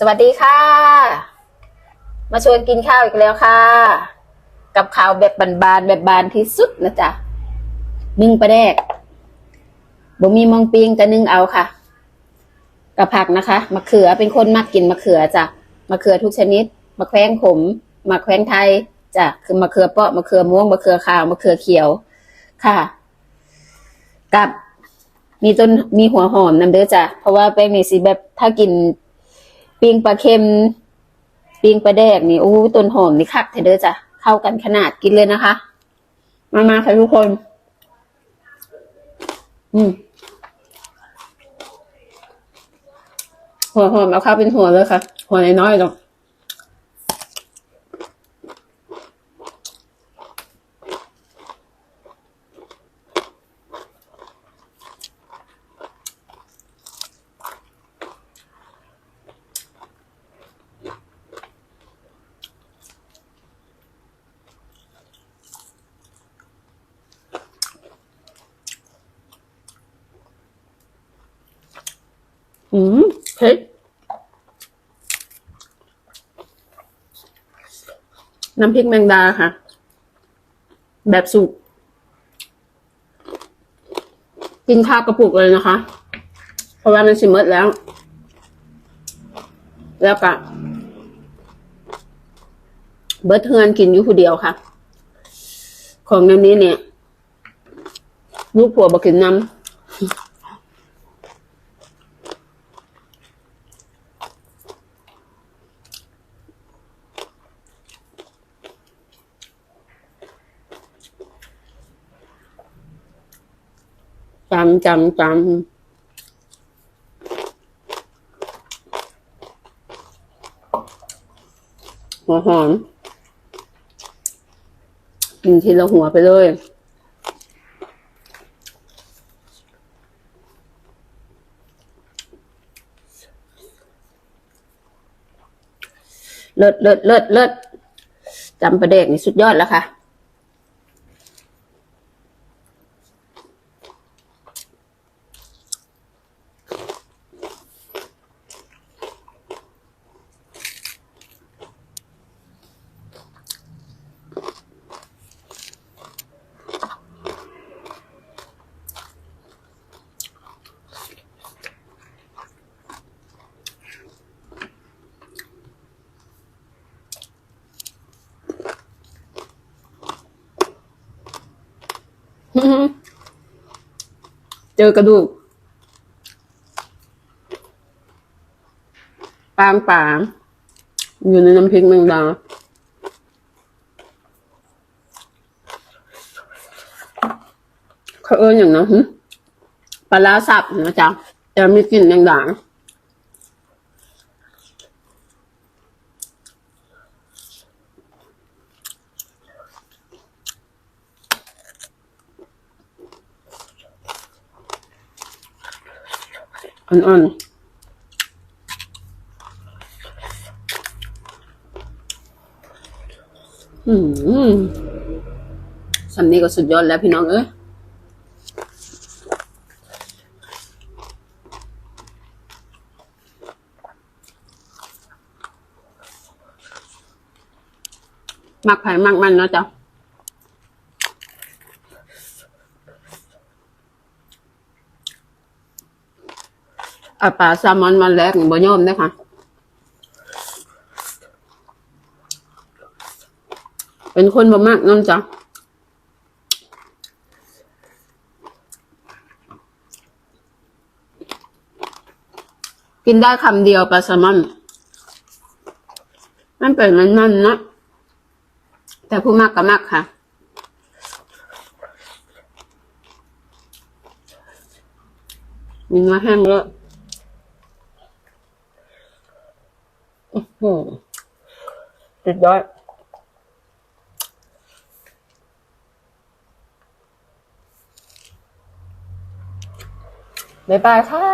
สวัสดีค่ะ มาชวนกินข้าวอีกแล้วค่ะ กับข้าวแบบบานๆแบบบานที่สุดนะจ๊ะนึ่งปลาแดกบ่มีมองปิงแต่นึ่งเอาค่ะ กับผักนะคะมะเขือเป็นคนมักกินมะเขือจ้ะมะเขือทุกชนิดมะแขวงขมมะแขวงไทยจ้ะคือมะเขือเปาะมะเขือม่วงมะเขือขาวมะเขือเขียวค่ะ กับมีต้นมีหัวหอมนำเด้อจ้ะเพราะว่าแป้งนี่สิแบบถ้ากิน ปิงปลาเค็มปิงปลาแดกนี่โอ้ต้นหอมนี่คักเถอะเด้อจ้ะเข้ากันขนาดกินเลยนะคะ มามาค่ะทุกคน อืมหัวหอมเอาข้าวเป็นหัวเลยค่ะ หัวน้อยๆหรอก อืมเผ็ดน้ำพริกแมงดาค่ะ แบบสุก กินข้าวกระปุกเลยนะคะ เพราะว่ามันสิเมดแล้ว แล้วก็เบิร์ดเฮือนกินอยู่ผู้เดียวค่ะ ของน้ำนี้เนี่ย ลูกผัวบอกกินน้ำ จำจำจำหัวหอมกินทีละหัวไปเลยเลิศเลิศเลิศเลิศจำประเด็กนี่สุดยอดแล้วค่ะ เจอกระดูกปางป่างอยู่ในน้ำพริกแมงดาเขาเอิ้นอย่างนั้นปลาร้าสับนะจ๊ะแต่มีกลิ่นแมงดา อ่อนๆ อืมสำนี้ก็สุดยอดแล้วพี่น้องเอ้ยมักไผ่มักมันเนาะจ๊ะ อาปลาแซลมอนมาแลกนี่บ่ยอมเด้อค่ะเป็นคนบ่มากน้ำจ้ะกินได้คำเดียวปลาแซลมอนมันเป็นมันนั่นนะ แต่ผู้มากก็มากค่ะมีเนื้อแห้งแล้วอื้ อืมสุดยอดบ๊ายบายค่ะ